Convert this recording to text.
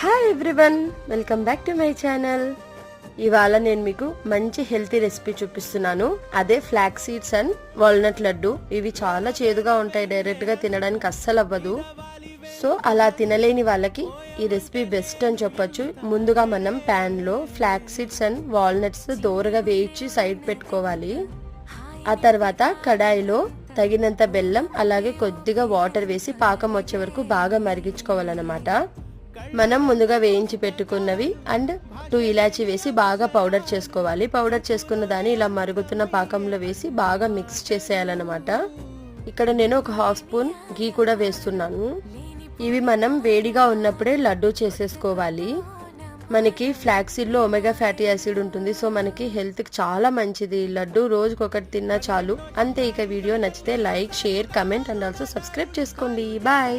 Hi everyone welcome back to my channel ఇవాళ నేను మీకు మంచి హెల్తీ రెసిపీ చూపిస్తున్నాను. అదే flax seeds and walnut laddu. ఇవి చాలా చేదుగా ఉంటాయి డైరెక్ట్గా తినడానికి అస్సలు అవ్వదు. సో అలా తినలేని వాళ్ళకి ఈ రెసిపీ బెస్ట్ అని చెప్పొచ్చు. ముందుగా మనం ప్యాన్లో ఫ్లాక్ సీడ్స్ అండ్ వాల్నట్స్ దోరగా వేయించి సైడ్ పెట్టుకోవాలి. ఆ తర్వాత కడాయిలో తగినంత బెల్లం అలాగే కొద్దిగా వాటర్ వేసి పాకం వచ్చే వరకు బాగా మరిగించుకోవాలన్నమాట. మనం ముందుగా వేయించి పెట్టుకున్నవి అండ్ టూ ఇలాచి వేసి బాగా పౌడర్ చేసుకోవాలి. పౌడర్ చేసుకున్న దాన్ని ఇలా మరుగుతున్న పాకంలో వేసి బాగా మిక్స్ చేసేయాలన్నమాట. ఇక్కడ నేను ఒక హాఫ్ స్పూన్ గీ కూడా వేస్తున్నాను. ఇవి మనం వేడిగా ఉన్నప్పుడే లడ్డు చేసేసుకోవాలి. మనకి ఫ్లాక్సీడ్లో ఒమెగా ఫ్యాటీ యాసిడ్ ఉంటుంది. సో మనకి హెల్త్కి చాలా మంచిది. లడ్డు రోజుకొకటి తిన్నా చాలు. అంతే ఇక వీడియో నచ్చితే like share comment and also subscribe చేసుకోండి. బాయ్.